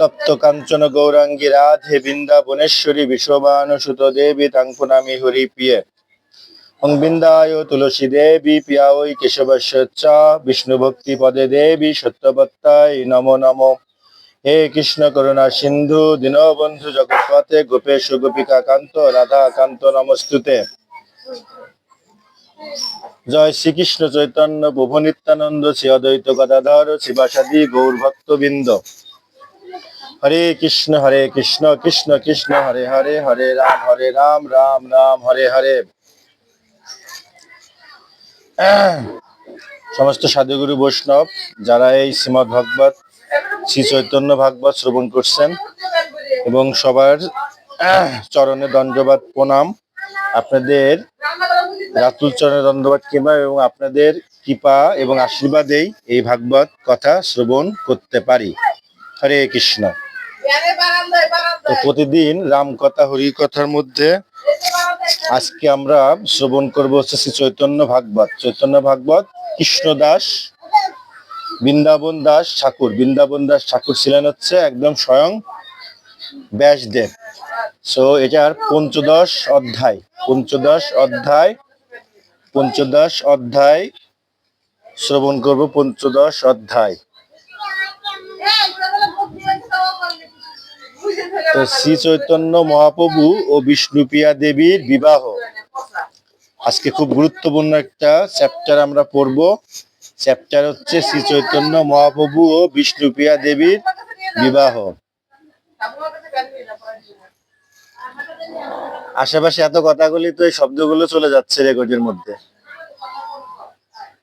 তপ্ত কাঞ্চন গৌরাঙ্গী রাধে বৃন্দাবনেশ্বরী বিশ্ববানুসুত দেবী তাং হরি প্রিয়ে। অং বৃন্দায় তুলসী দেবী পিয়া ওই কেশবস্য চ বিষ্ণু ভক্তি পদে দেবী সত্যবত্তায় নমো নমো। হে কৃষ্ণ করুণা সিন্ধু, দীনবন্ধু জগৎপথে গোপেশ গোপিকা কান্ত রাধা কান্ত নমস্তুতে। জয় শ্রীকৃষ্ণ চৈতন্য, প্রভু নিত্যানন্দ শ্রী অদ্বৈত গদাধর শিবাসাদি গৌর ভক্তবৃন্দ হরে কৃষ্ণ হরে কৃষ্ণ কৃষ্ণ কৃষ্ণ, হরে হরে হরে রাম হরে রাম রাম রাম, হরে হরে। সমস্ত সাধুগুরু বৈষ্ণব, যারা এই শ্রীমদ ভাগবত শ্রী চৈতন্য ভাগবত শ্রবণ করছেন, এবং সবার চরণে দণ্ডবাদ, প্রণাম। আপনাদের রাতুল চরণে দণ্ডবাদ কিংবা এবং আপনাদের কৃপা এবং আশীর্বাদেই এই ভাগবত কথা শ্রবণ করতে পারি। হরে কৃষ্ণ। তো প্রতিদিন রাম কথা, হরি কথার মধ্যে আজকে আমরা শ্রবণ করব হচ্ছে শ্রী চৈতন্য ভাগবত। চৈতন্য ভাগবত, কৃষ্ণ দাস, বৃন্দাবন দাস ঠাকুর। বৃন্দাবন দাস ঠাকুর ছিলেন হচ্ছে একদম স্বয়ং ব্যাসদেব। সো এটার পঞ্চদশ অধ্যায়। পঞ্চদশ অধ্যায় পঞ্চদশ অধ্যায়, শ্রবণ করব পঞ্চদশ অধ্যায়। তো শ্রী চৈতন্য মহাপ্রভু ও বিষ্ণুপ্রিয়া দেবীর বিবাহ। আজকে খুব গুরুত্বপূর্ণ একটা চ্যাপ্টার আমরা পড়ব। চ্যাপ্টার হচ্ছে শ্রী চৈতন্য মহাপ্রভু ও বিষ্ণুপ্রিয়া দেবীর বিবাহ। আশেপাশে এত কথাগুলি তো এই শব্দগুলো চলে যাচ্ছে রেকর্ডের মধ্যে।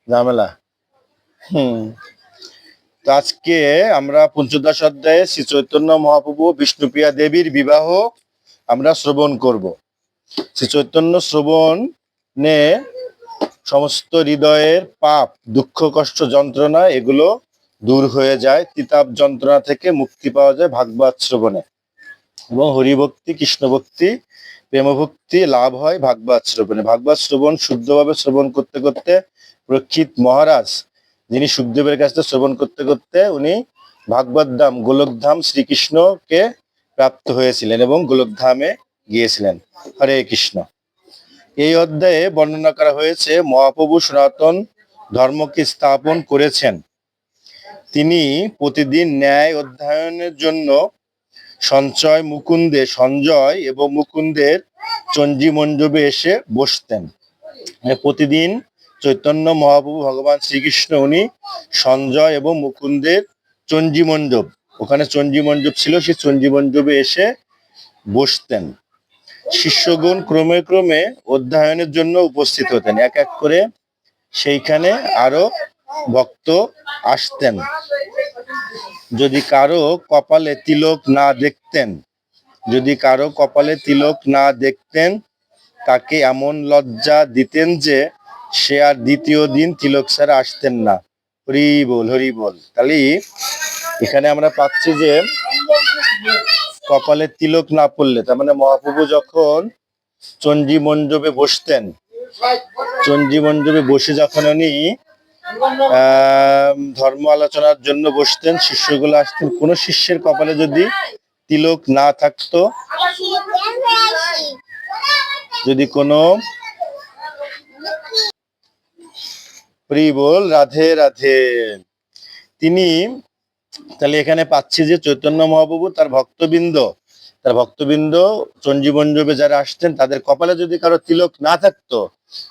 ঝামেলা। হুম। তো আজকে আমরা পঞ্চদশ অধ্যায়ে শ্রী চৈতন্য মহাপ্রভু বিষ্ণুপ্রিয়া দেবীর বিবাহ আমরা শ্রবণ করব। শ্রী চৈতন্য শ্রবণে সমস্ত হৃদয়ের পাপ, দুঃখ, কষ্ট, যন্ত্রণা এগুলো দূর হয়ে যায়। তিতাব যন্ত্রণা থেকে মুক্তি পাওয়া যায় ভাগবত শ্রবণে। এবং হরিভক্তি কৃষ্ণ ভক্তি প্রেমভক্তি লাভ হয় ভাগবত শ্রবণে। ভাগবত শ্রবণ শুদ্ধভাবে শ্রবণ করতে করতে প্রক্ষিত মহারাজ, যিনি সুখদেবের কাছ থেকে শ্রবণ করতে করতে উনি ভাগবত ধাম গোলকধাম শ্রীকৃষ্ণকে প্রাপ্ত হয়েছিলেন এবং গোলকধামে গিয়েছিলেন। হরে কৃষ্ণ। এই অধ্যায়ে বর্ণনা করা হয়েছে, মহাপ্রভু সনাতন ধর্মকে স্থাপন করেছেন। তিনি প্রতিদিন ন্যায় অধ্যয়নের জন্য সঞ্চয় মুকুন্দে সঞ্জয় এবং মুকুন্দের চঞ্জি মণ্ডপে এসে বসতেন। মানে প্রতিদিন চৈতন্য মহাপ্রভু ভগবান শ্রীকৃষ্ণ, উনি সঞ্জয় এবং মুকুন্দের চঞ্জি মণ্ডপ ওখানে চঞ্জি মণ্ডপ ছিল, সেই চঞ্জি মণ্ডপে এসে বসতেন। শিষ্যগণ ক্রমে ক্রমে অধ্যয়নের জন্য উপস্থিত হতেন। এক এক করে সেইখানে আরও ভক্ত আসতেন। যদি কারও কপালে তিলক না দেখতেন, যদি কারও কপালে তিলক না দেখতেন, তাকে এমন লজ্জা দিতেন যে সে আর দ্বিতীয় দিন তিলক ছাড়া আসতেন না। হরি বল হরি বল। তাহলে এখানে আমরা পাচ্ছি যে কপালে তিলক না পড়লে, তার মানে মহাপ্রভু যখন চঞ্জি মণ্ডপে বসতেন চঞ্জি মণ্ডপে বসে যখন উনি ধর্ম আলোচনার জন্য বসতেন, শিষ্যগুলো আসতেন। কোন শিষ্যের কপালে যদি তিলক না থাকতো, যদি কোনো বল রাধে রাধে। তিনি, তাহলে এখানে পাচ্ছি যে চৈতন্য মহাপ্রভু তার ভক্তবৃন্দ তার ভক্তবৃন্দ চঞ্জীবঞ্জবে যারা আসতেন, তাদের কপালে যদি কারও তিলক না থাকতো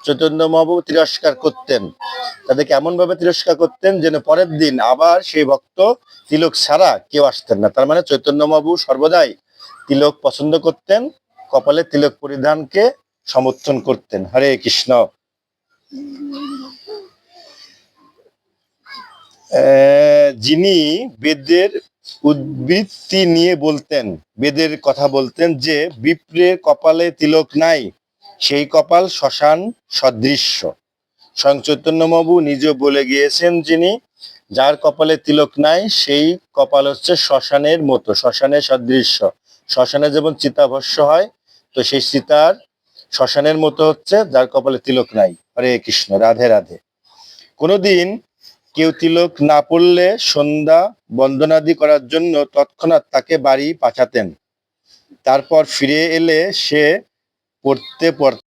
চৈতন্য মহাপ্রভু তিরস্কার করতেন। তাদেরকে এমন ভাবে তিরস্কার করতেন যেন পরের দিন আবার সেই ভক্ত তিলক ছাড়া কেউ আসতেন না। তার মানে চৈতন্য মহাপ্রভু সর্বদাই তিলক পছন্দ করতেন, কপালে তিলক পরিধানকে সমর্থন করতেন। হরে কৃষ্ণ। যিনি বেদের উদ্বৃত্তি নিয়ে বলতেন, বেদের কথা বলতেন যে বিপ্রের কপালে তিলক নাই সেই কপাল শ্মশান সদৃশ্য। স্বয়ং চৈতন্যবাবু নিজে বলে গিয়েছেন যিনি, যার কপালে তিলক নাই, সেই কপাল হচ্ছে শ্মশানের মতো শ্মশানের সদৃশ্য। শ্মশানে যেমন চিতাভস্য হয়, তো সেই চিতার শ্মশানের মতো হচ্ছে, যার কপালে তিলক নাই। হরে কৃষ্ণ, রাধে রাধে। কোনোদিন কেউ তিলক না পড়লে সন্ধ্যা বন্দনাদি করার জন্য তৎক্ষণাৎ তাকে বাড়ি পাঠাতেন। তারপর ফিরে এলে সে পড়তে পড়তে